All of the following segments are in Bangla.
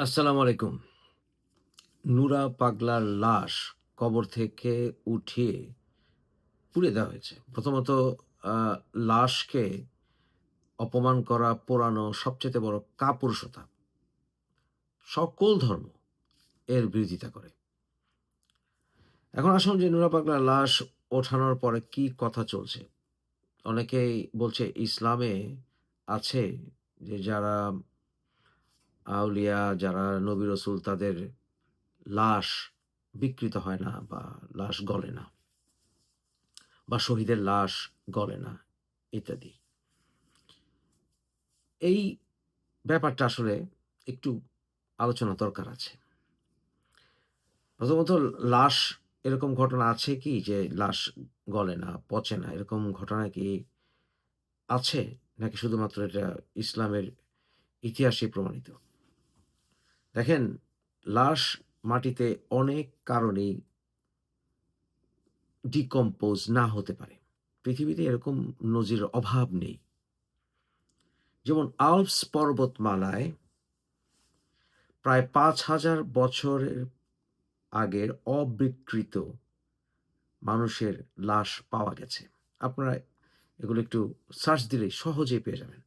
আসসালামু আলাইকুম। নুরা পাগলার লাশ কবর থেকে উঠিয়ে পুড়ে দেওয়া হয়েছে। প্রথমত লাশকে অপমান করা, পোড়ানো সবচেয়ে বড় কাপুরুষতা। সকল ধর্ম এর বিরোধিতা করে। এখন আসুন যে নুরা পাগলার লাশ ওঠানোর পরে কি কথা চলছে? অনেকেই বলছে ইসলামে আছে যে যারা আউলিয়া, যারা নবী রাসূল তাদের লাশ বিকৃত হয় না বা লাশ গলে না। বা শহীদের লাশ গলে না ইত্যাদি। এই ব্যাপারটা আসলে একটু আলোচনা দরকার আছে। প্রথমত লাশ এরকম ঘটনা আছে কি যে লাশ গলে না, পচে না এরকম ঘটনা কি আছে? নাকি শুধুমাত্র এটা ইসলামের ইতিহাসেই প্রমাণিত? দেখেন লাশ মাটিতে অনেক কারণেই ডিকম্পোজ না হতে পারে। পৃথিবীতে এরকম নজির অভাব নেই। যেমন আল্পস পর্বতমালায় প্রায় ৫,০০০ বছরের আগের অবিকৃত মানুষের লাশ পাওয়া গেছে। আপনারা এগুলো একটু সার্চ দিলেই সহজেই পেয়ে যাবেন।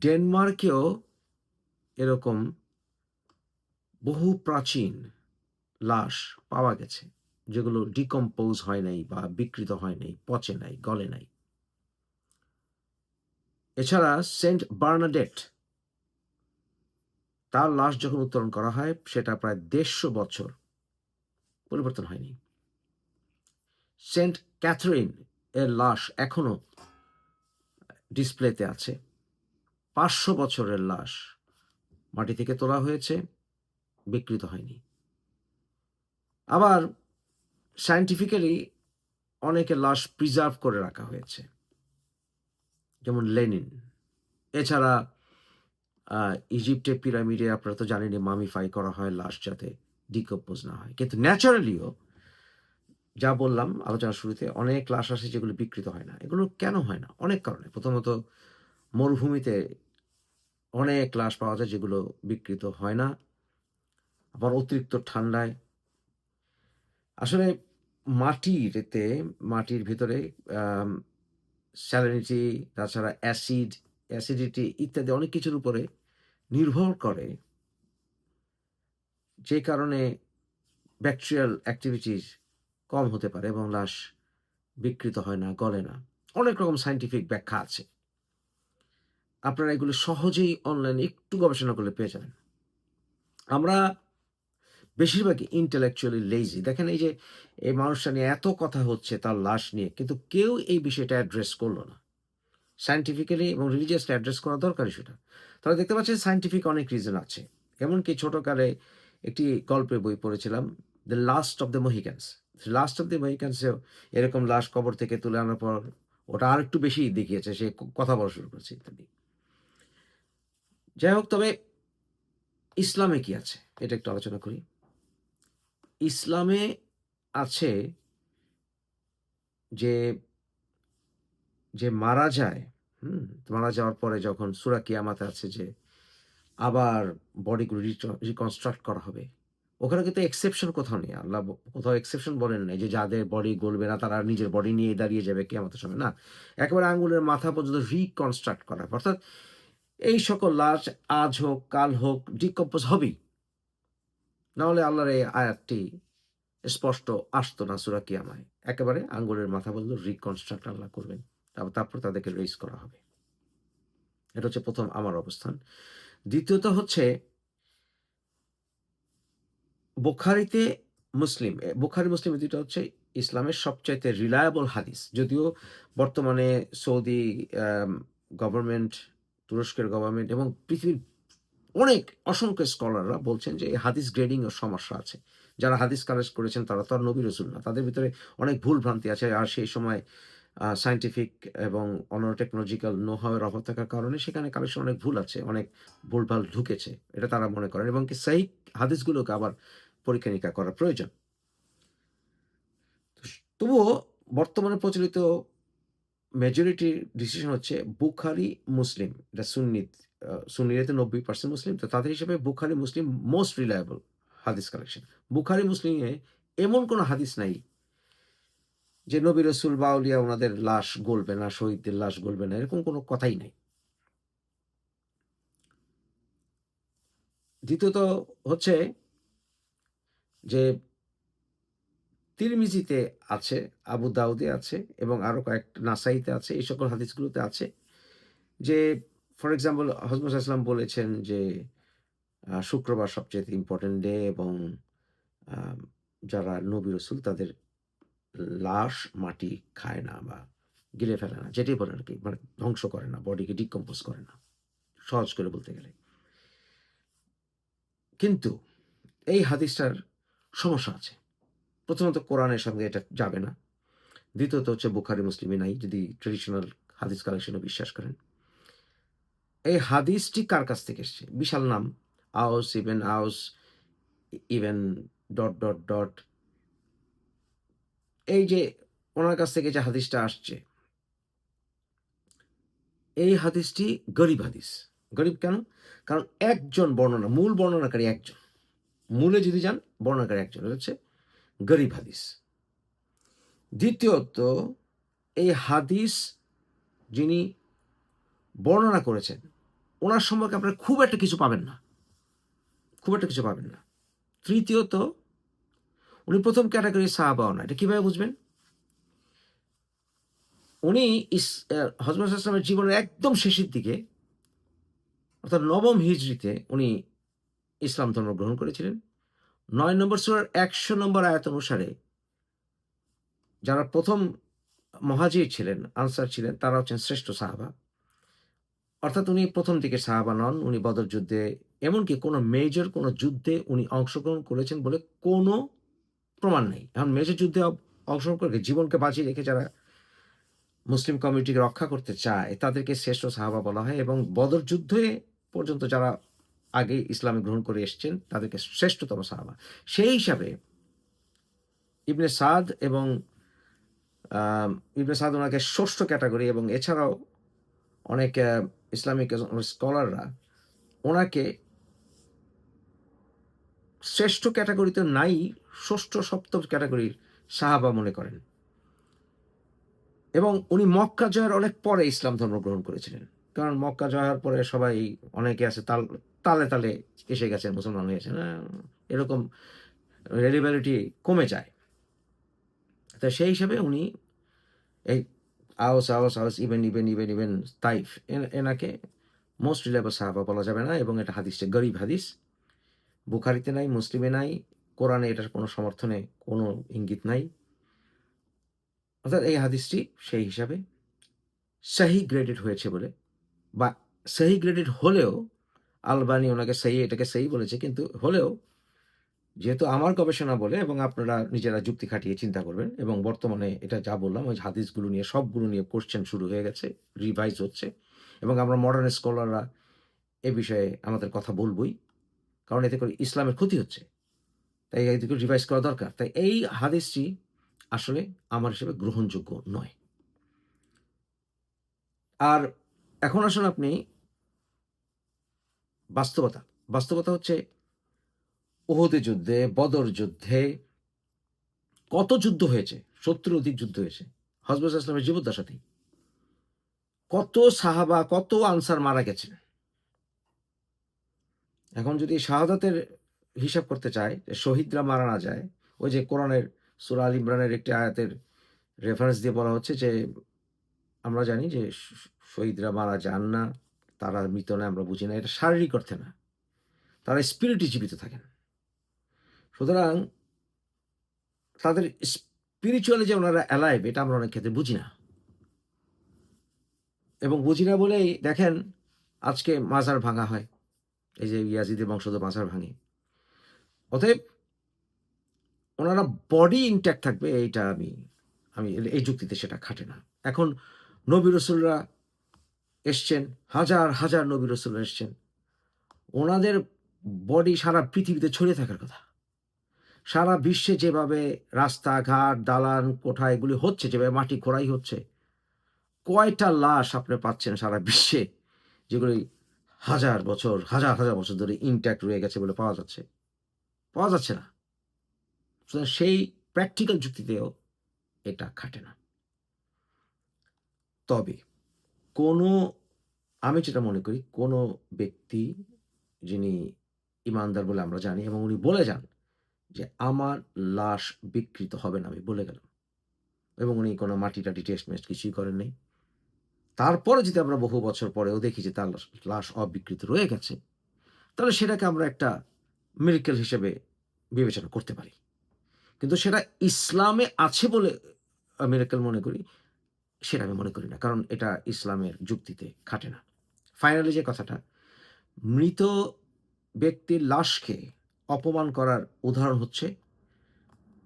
ডেনমার্কেও এরকম বহু প্রাচীন লাশ পাওয়া গেছে। যেগুলো ডিকম্পোজ হয় নাই বা বিকৃত হয় নাই, পচে নাই, গলে নাই। এছাড়া সেন্ট বার্নাডেট তার লাশ যখন উত্তোলন করা হয় সেটা প্রায় ১৫০ বছর পরিবর্তন হয়নি। সেন্ট ক্যাথরিন এর লাশ এখনও ডিসপ্লেতে আছে। ৫০০ বছরের লাশ মাটি থেকে তোলা হয়েছে, বিকৃত হয়নি। আবার সায়েন্টিফিক্যালি অনেকের লাশ প্রিজার্ভ করে রাখা হয়েছে। যেমন লেনিন। এছাড়া আ ইজিপ্টের পিরামিডে আপনারা তো জানেনই মামিফাই করা হয় লাশ যাতে ডিকম্পোজ না হয়। কিন্তু ন্যাচারালিও যা বললাম আলোচনার শুরুতে অনেক লাশ আছে যেগুলো বিকৃত হয় না। এগুলো কেন হয় না? অনেক কারণে। প্রথমত মরুভূমিতে অনেক লাশ পাওয়া যায় যেগুলো বিকৃত হয় না। আবার অতিরিক্ত ঠান্ডায় আসলে মাটিরতে মাটির ভিতরে স্যালিনিটি তাছাড়া অ্যাসিড, অ্যাসিডিটি ইত্যাদি অনেক কিছুর উপরে নির্ভর করে যে কারণে ব্যাকটেরিয়াল অ্যাক্টিভিটিস কম হতে পারে এবং লাশ বিকৃত হয় না, গলে না। অনেক রকম সাইন্টিফিক ব্যাখ্যা আছে। আপনারা এগুলো সহজেই অনলাইনে একটু গবেষণা করলে পেয়ে যাবেন। আমরা বেশিরভাগই intellectually লেজি দেখেন এই যে, এই মানুষটা নিয়ে এত কথা হচ্ছে, তার লাশ নিয়ে কিন্তু কেউ এই বিষয়টা অ্যাড্রেস করল না। সায়েন্টিফিক্যালি এবং রিলিজিয়াসলি অ্যাড্রেস করা দরকারি সেটা। তাহলে দেখতে পাচ্ছেন সায়েন্টিফিক অনেক রিজন আছে। এমনকি ছোটকালে একটি গল্পের বই পড়েছিলাম 'the last of the Mohicans'. 'Last of the Mohicans' এরকম লাশ কবর থেকে তুলে আনার পর ওটা আরেকটু বেশি দেখিয়েছে। সে কথা বলা শুরু করেছে ইত্যাদি। যাই হোক তবে ইসলামে কি আছে? এটা একটু আলোচনা করি। ইসলামে আছে যে যে মারা যায়, হুম? মারা যাওয়ার পরে যখন সুরা কিয়ামাতে আছে যে আবার বডিগুলো রিকনস্ট্রাক্ট করা হবে। ওখানে কিন্তু এক্সেপশন কোথাও নেই। আল্লাহ কোথাও এক্সেপশন বলেন নাই যে যাদের বডি গলবে না তারা নিজের বডি নিয়ে দাঁড়িয়ে যাবে কিয়ামতের সময়। না। একেবারে আঙ্গুলের মাথা পর্যন্ত রিকনস্ট্রাক্ট করা অর্থাৎ এই সকল লাশ আজ হোক, কাল হোক ডিকম্পোজ হবেই। নাহলে আল্লাহর এই আয়াতটি স্পষ্ট আসতো না সূরা কিয়ামায়। একেবারে আঙ্গুলের মাথা পর্যন্ত রিকনস্ট্রাক্ট আল্লাহ করবেন। তারপর তাদেরকে রেইজ করা হবে। এটা হচ্ছে প্রথম আমার অবস্থান। দ্বিতীয়ত হচ্ছে বোখারিতে মুসলিম, বুখারী মুসলিম এই ২ টা হচ্ছে ইসলামের সবচাইতে রিলায়েবল হাদিস। যদিও বর্তমানে সৌদি গভর্নমেন্ট, তুরস্কের গভর্নমেন্ট এবং পৃথিবীর অনেক অসংখ্য স্কলাররা বলছেন যে এই হাদিস গ্রেডিং এর সমস্যা আছে। যারা হাদিস কালেক্ট করেছেন তারা তো আর নবী রসুল না। তাদের ভিতরে অনেক ভুল ভ্রান্তি আছে। আর সেই সময় সায়েন্টিফিক এবং অন্য টেকনোলজিক্যাল নো হাউ এর অভাব থাকার কারণে সেখানে কালেকশন অনেক ভুল আছে। অনেক ভুলভাল ঢুকেছে। এটা তারা মনে করেন এবং কি সেই হাদিসগুলোকে আবার পরীক্ষা-নিরীক্ষা করা প্রয়োজন। তবুও বর্তমানে প্রচলিত মেজরিটি ডিসিশন হচ্ছে বুখারি, মুসলিম। এটা সুন্নিত সুন্নিরা তো নব্বই পার্সেন্ট মুসলিম। তো তাদের হিসেবে বুখারি, মুসলিম মোস্ট রিলায়েবল হাদিস কালেকশন বুখারি, মুসলিমে এমন কোনো হাদিস নাই যে নবী রসুল বাউলিয়া ওনাদের লাশ গলবে না, শহীদদের লাশ গলবে না, এরকম কোনো কথাই নাই। দ্বিতীয়ত হচ্ছে যে তিরমিজিতে আছে, আবু দাউদে আছে এবং আরও কয়েক নাসাইতে আছে, এই সকল হাদিসগুলোতে আছে যে ফর এক্সাম্পল হজমত আসলাম বলেছেন যে শুক্রবার সবচেয়ে ইম্পর্টেন্ট ডে এবং যারা নবী রসুল তাদের লাশ মাটি খায় না বা গিলে ফেলে না, যেটাই বলে আর কি মানে ধ্বংস করে না বডিকে ডিকম্পোজ করে না, সহজ করে বলতে গেলে। কিন্তু এই হাদিসটার সমস্যা আছে। প্রথমত কোরআনের সঙ্গে এটা যাবে না। দ্বিতীয়ত হচ্ছে বুখারি মুসলিমে নাই, যদি ট্রেডিশনাল হাদিস কালেকশনে বিশ্বাস করেন। এই হাদিসটি কার কাছ থেকে এসছে? বিশাল নাম। আউস ইভেন আউস ইভেন ডট ডট ডট। এই যে ওনার কাছ থেকে যে হাদিসটা আসছে, এই হাদিসটি গরিব হাদিস। গরিব কেন? কারণ একজন বর্ণনা, মূল বর্ণনাকারী একজন। মূলে যদি যান, বর্ণনাকারী একজন। হচ্ছে গরিব হাদিস। দ্বিতীয়ত, এই হাদিস যিনি বর্ণনা করেছেন, ওনার সম্পর্কে আপনারা খুব একটা কিছু পাবেন না। খুব একটা কিছু পাবেন না। তৃতীয়ত, উনি প্রথম ক্যাটাগরি সাহাবাও না। এটা কীভাবে বুঝবেন? উনি ইস হজরত আসলামের জীবনের একদম শেষের দিকে, অর্থাৎ নবম হিজড়িতে উনি ইসলাম ধর্ম গ্রহণ করেছিলেন। নয় নম্বর সুরার একশো নম্বর আয়াত অনুসারে যারা প্রথম মহাজির ছিলেন, আনসার ছিলেন, তারা হচ্ছেন শ্রেষ্ঠ সাহাবা। অর্থাৎ উনি প্রথম দিকে সাহাবা নন, উনি বদর যুদ্ধে, এমনকি কোনো মেজর কোনো যুদ্ধে উনি অংশগ্রহণ করেছেন বলে কোনো প্রমাণ নেই। এখন মেজর যুদ্ধে অংশগ্রহণ করে জীবনকে বাঁচিয়ে রেখে যারা মুসলিম কমিউনিটিকে রক্ষা করতে চায়, তাদেরকে শ্রেষ্ঠ সাহাবা বলা হয় এবং বদর যুদ্ধে পর্যন্ত যারা আগে ইসলামে গ্রহণ করে এসছেন তাদেরকে শ্রেষ্ঠতম সাহাবা। সেই হিসাবে ইবনে সাদ এবং ইবনে সাদ ওনাকে ষষ্ঠ ক্যাটাগরি এবং এছাড়াও অনেক ইসলামিক স্কলাররা ওনাকে শ্রেষ্ঠ ক্যাটাগরিতে নাই, ষষ্ঠ, সপ্তম ক্যাটাগরির সাহাবা মনে করেন। এবং উনি মক্কা জয়ের অনেক পরে ইসলাম ধর্ম গ্রহণ করেছিলেন। কারণ মক্কা জয়ের পরে সবাই অনেকে আছে, তাল তালে তালে এসে গেছে, মুসলমান হয়েছে এরকম রেলিবিলিটি কমে যায়। তা সেই হিসাবে উনি এই Aws Aws Aws even even even even Taif N- এনাকে মোস্ট রিলেবল সাহাবা বলা যাবে না, এবং এটা হাদিসটা গরিব হাদিস। বুখারিতে নাই, মুসলিমে নাই, কোরআনে এটার কোনো সমর্থনে কোনো ইঙ্গিত নাই। অর্থাৎ এই হাদিসটি সেই হিসাবে সাহি গ্রেডেড হয়েছে বলে, বা সাহি গ্রেডেড হলেও আলবানি ওনাকে সেই, এটাকে সেই বলেছে। কিন্তু হলেও যেহেতু আমার গবেষণা বলে এবং আপনারা নিজেরা যুক্তি খাটিয়ে চিন্তা করবেন এবং বর্তমানে এটা যা বললাম, ওই হাদিসগুলো নিয়ে, সবগুলো নিয়ে কোশ্চেন শুরু হয়ে গেছে রিভাইজ হচ্ছে এবং আমরা মডার্ন স্কলাররা এ বিষয়ে আমাদের কথা বলবই, কারণ এতে করে ইসলামের ক্ষতি হচ্ছে। তাই এদিকে রিভাইজ করা দরকার। তাই এই হাদিসটি আসলে আমার হিসেবে গ্রহণযোগ্য নয়। আর এখন আসুন আপনি বাস্তবতা। বাস্তবতা হচ্ছে ওহদে যুদ্ধে, বদর যুদ্ধে কত যুদ্ধ হয়েছে? সত্তর অধিক যুদ্ধ হয়েছে। হজরত ইসলামের জীবদ্দশাতেই। কত সাহাবা, কত আনসার মারা গেছে? এখন যদি শাহাদাতের হিসাব করতে চায় শহীদরা মারা না যায়, ওই যে কোরআনের সুরা আল ইমরানের একটি আয়াতের রেফারেন্স দিয়ে বলা হচ্ছে যে, আমরা জানি যে শহীদরা মারা যান না। তারা মৃত না আমরা বুঝি না, এটা শারীরিক অর্থে না। তারা স্পিরিটে জীবিত থাকেন। সুতরাং তাদের স্পিরিচুয়ালি যে ওনারা অ্যালাইভ এটা আমরা অনেক ক্ষেত্রে বুঝি না। এবং বুঝি না বলেই, দেখেন, আজকে মাজার ভাঙা হয়। এই যে ইয়াজিদের বংশধর মাজার ভাঙে। অতএব ওনারা বডি ইনট্যাক্ট থাকবে, এইটা আমি আমি, এই যুক্তিতে সেটা খাটে না। এখন নবী রসুলরা এসছেন, হাজার হাজার নবী রসুলরা এসছেন। ওনাদের বডি সারা পৃথিবীতে ছড়িয়ে থাকার কথা। সারা বিশ্বে যেভাবে রাস্তাঘাট, দালান, কোঠা এগুলি হচ্ছে, যেভাবে মাটি খোঁড়াই হচ্ছে, কয়টা লাশ আপনি পাচ্ছেন সারা বিশ্বে যেগুলি হাজার বছর, হাজার হাজার বছর ধরে ইনট্যাক্ট রয়ে গেছে বলে পাওয়া যাচ্ছে? পাওয়া যাচ্ছে না। সেই প্র্যাকটিক্যাল যুক্তিতেও এটা খাটে না। তবে কোনো আমি যেটা মনে করি, কোনো ব্যক্তি যিনি ইমানদার বলে আমরা জানি এবং উনি বলে যান যে, আমার লাশ বিকৃত হবে না, আমি বলে গেলাম। এবং উনি কোনো মাটি টাটি টেস্ট মেস্ট কিছুই করেন তারপরে যদি আমরা বহু বছর পরেও দেখি যে, তার লাশ- অবিকৃত রয়ে গেছে, তাহলে সেটাকে আমরা একটা মেডিকেল হিসেবে বিবেচনা করতে পারি। কিন্তু সেটা ইসলামে আছে বলে মিরাকেল মনে করি, সেটা আমি মনে করি না। কারণ এটা ইসলামের যুক্তিতে খাটে না। ফাইনালি যে কথাটা, মৃত ব্যক্তির লাশকে অপমান করার উদাহরণ হচ্ছে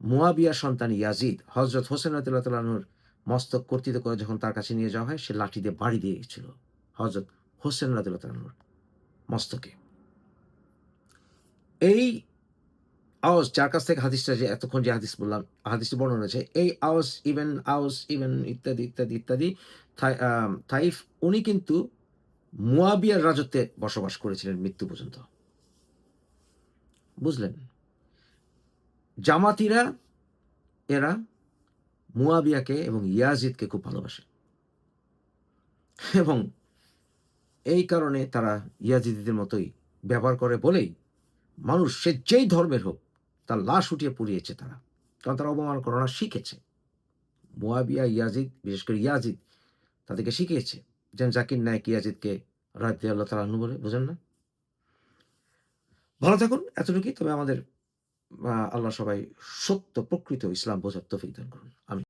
মুয়াবিয়া সন্তান ইয়াজিদ হজরত হোসেন রাতুল্লাহর মস্তক কর্তৃত করে যখন তার কাছে নিয়ে যাওয়া হয়, সে লাঠি দিয়ে বাড়ি দিয়েছিল হজরত হোসেন রাতুল্লাহর মস্তকে। এই আওয়াজ, যার কাছ থেকে হাদিসটা যে এতক্ষণ যে হাদিস বললাম, হাদিসটি বর্ণনা রয়েছে, এই আওয়াজ ইভেন আওয়াজ ইভেন ইত্যাদি ইত্যাদি ইত্যাদি থাইফ উনি কিন্তু মুয়াবিয়ার রাজত্বে বসবাস করেছিলেন মৃত্যু পর্যন্ত। বুঝলেন? জামাতিরা, এরা মুয়াবিয়াকে এবং ইয়াজিদকে খুব ভালোবাসে। এবং এই কারণে তারা ইয়াজিদিদের মতোই ব্যবহার করে বলেই, মানুষ সে যেই ধর্মের হোক, তার লাশ উঠিয়ে পুড়িয়েছে তারা। কারণ তারা অবমান করানো শিখেছে। মুয়াবিয়া, ইয়াজিদ, বিশেষ করে ইয়াজিদ, তাদেরকে শিখিয়েছে। যেন জাকির নায়ক ইয়াজিদকে রাজি আল্লাহ তালা বলে, বোঝেন না? ভালো থাকুন, এতটুকুই। তবে আমাদের আল্লাহ সবাই সত্য প্রকৃত ইসলাম বোঝার তফিক দান করুন। আমি